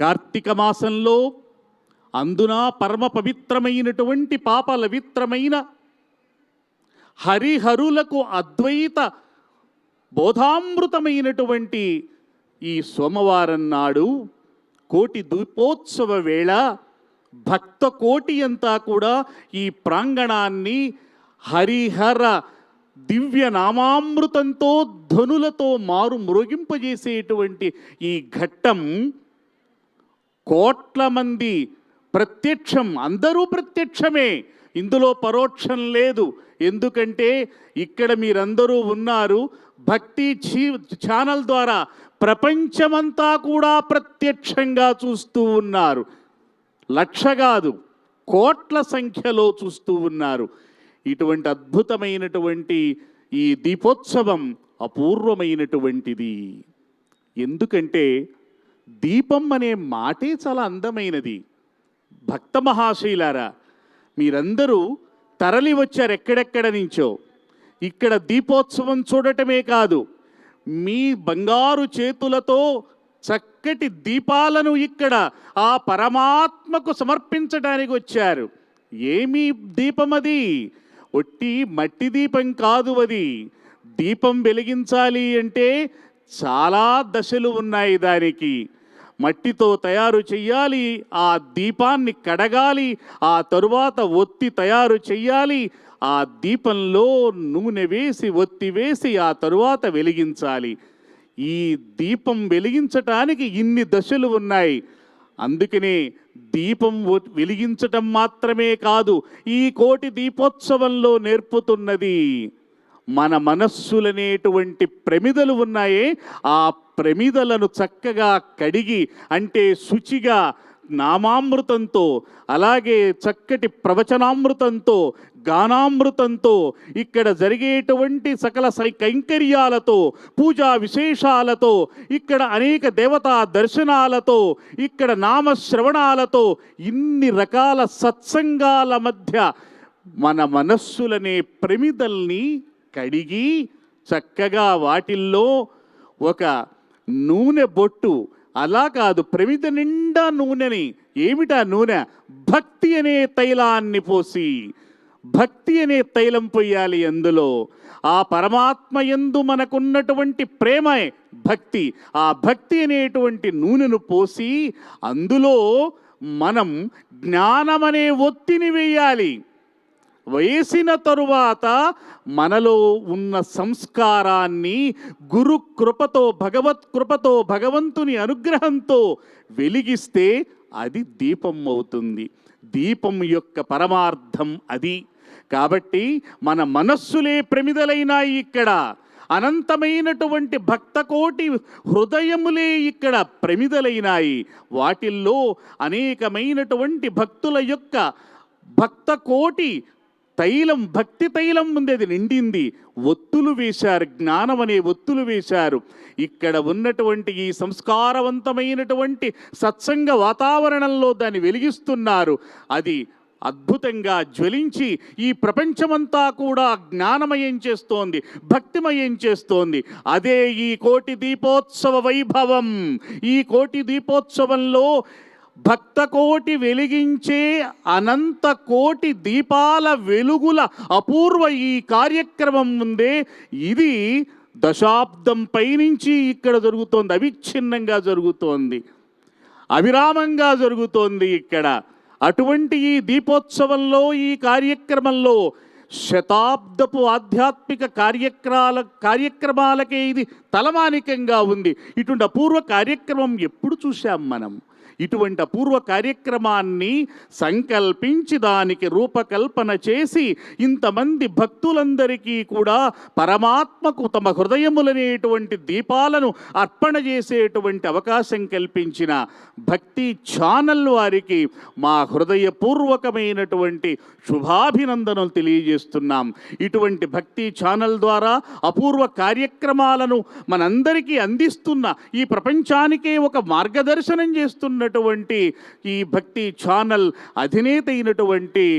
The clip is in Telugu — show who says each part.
Speaker 1: కార్తీక మాసంలో అందున పరమ పవిత్రమైనటువంటి పాపలవిత్రమైన హరిహరులకు అద్వైత బోధామృతమైనటువంటి ఈ సోమవారం నాడు కోటి దీపోత్సవ వేళ భక్త కోటి అంతా కూడా ఈ ప్రాంగణాన్ని హరిహర దివ్య నామామృతంతో ధనులతో మారు మృగింపజేసేటువంటి ఈ ఘట్టం కోట్ల మంది ప్రత్యక్షం అందరూ ప్రత్యక్షమే. ఇందులో పరోక్షం లేదు. ఎందుకంటే ఇక్కడ మీరందరూ ఉన్నారు. భక్తి చీ ఛానల్ ద్వారా ప్రపంచమంతా కూడా ప్రత్యక్షంగా చూస్తూ ఉన్నారు. లక్ష కాదు కోట్ల సంఖ్యలో చూస్తూ ఉన్నారు. ఇటువంటి అద్భుతమైనటువంటి ఈ దీపోత్సవం అపూర్వమైనటువంటిది. ఎందుకంటే దీపం అనే మాటే చాలా అందమైనది. భక్త మహాశైలారా మీరందరూ తరలి వచ్చారు ఎక్కడెక్కడ నుంచో. ఇక్కడ దీపోత్సవం చూడటమే కాదు మీ బంగారు చేతులతో చక్కటి దీపాలను ఇక్కడ ఆ పరమాత్మకు సమర్పించడానికి వచ్చారు. ఏమి దీపం అది? ఒట్టి మట్టి దీపం కాదు అది. దీపం వెలిగించాలి అంటే చాలా దశలు ఉన్నాయి దానికి. మట్టితో తయారు చెయ్యాలి ఆ దీపాన్ని కడగాలి ఆ తరువాత ఒత్తి తయారు చెయ్యాలి ఆ దీపంలో నూనె వేసి ఒత్తి వేసి ఆ తరువాత వెలిగించాలి. ఈ దీపం వెలిగించటానికి ఇన్ని దశలు ఉన్నాయి. అందుకనే దీపం వెలిగించటం మాత్రమే కాదు ఈ కోటి దీపోత్సవంలో నేర్పుతున్నది. మన మనస్సులనేటువంటి ప్రమిదలు ఉన్నాయే. ఆ ప్రమిదలను చక్కగా కడిగి అంటే శుచిగా నామామృతంతో అలాగే చక్కటి ప్రవచనామృతంతో గానామృతంతో ఇక్కడ జరిగేటువంటి సకల సై కైంకర్యాలతో పూజా విశేషాలతో ఇక్కడ అనేక దేవతా దర్శనాలతో ఇక్కడ నామశ్రవణాలతో ఇన్ని రకాల సత్సంగాల మధ్య మన మనస్సులనే ప్రమిదల్ని కడిగి చక్కగా వాటిల్లో ఒక నూనె బొట్టు అలా కాదు ప్రమిద నిండా నూనెని ఏమిటా నూనె? భక్తి అనే తైలాన్ని పోసి భక్తి అనే తైలం పొయ్యాలి అందులో. ఆ పరమాత్మ యందు మనకున్నటువంటి ప్రేమే భక్తి. ఆ భక్తి అనేటువంటి నూనెను పోసి అందులో మనం జ్ఞానమనే ఒత్తిని వేయాలి. వేసిన తరువాత మనలో ఉన్న సంస్కారాన్ని గురు కృపతో భగవత్ కృపతో భగవంతుని అనుగ్రహంతో వెలిగిస్తే అది దీపం అవుతుంది. దీపం యొక్క పరమార్థం అది. కాబట్టి మన మనస్సులే ప్రమిదలైనాయి ఇక్కడ. అనంతమైనటువంటి భక్తకోటి హృదయములే ఇక్కడ ప్రమిదలైనాయి. వాటిల్లో అనేకమైనటువంటి భక్తుల యొక్క భక్తకోటి తైలం భక్తి తైలం ఉంది అది నిండింది. ఒత్తులు వేశారు జ్ఞానం అనే ఒత్తులు వేశారు. ఇక్కడ ఉన్నటువంటి ఈ సంస్కారవంతమైనటువంటి సత్సంగ వాతావరణంలో దాన్ని వెలిగిస్తున్నారు. అది అద్భుతంగా జ్వలించి ఈ ప్రపంచమంతా కూడా జ్ఞానమయం చేస్తోంది భక్తిమయం చేస్తోంది. అదే ఈ కోటి దీపోత్సవ వైభవం. ఈ కోటి దీపోత్సవంలో భక్త కోటి వెలిగించే అనంత కోటి దీపాల వెలుగుల అపూర్వ ఈ కార్యక్రమం ఉందే. ఇది దశాబ్దం పైనుంచి ఇక్కడ జరుగుతోంది. అవిచ్ఛిన్నంగా జరుగుతోంది. అవిరామంగా జరుగుతోంది ఇక్కడ. అటువంటి ఈ దీపోత్సవంలో ఈ కార్యక్రమంలో శతాబ్దపు ఆధ్యాత్మిక కార్యక్రమాల కార్యక్రమాలకే ఇది తలమానికంగా ఉంది. ఇటువంటి అపూర్వ కార్యక్రమం ఎప్పుడు చూశాం మనం? ఇటువంటి అపూర్వ కార్యక్రమాన్ని సంకల్పించి దానికి రూపకల్పన చేసి ఇంతమంది భక్తులందరికీ కూడా పరమాత్మకు తమ హృదయములనేటువంటి దీపాలను అర్పణ చేసేటువంటి అవకాశం కల్పించిన భక్తి ఛానల్ వారికి మా హృదయపూర్వకమైనటువంటి శుభాభినందనలు తెలియజేస్తున్నాం. ఇటువంటి భక్తి ఛానల్ ద్వారా అపూర్వ కార్యక్రమాలను మనందరికీ అందిస్తున్న ఈ ప్రపంచానికే ఒక మార్గదర్శనం ఉన్నటువంటి ఈ భక్తి ఛానల్ అధినేత అయినటువంటి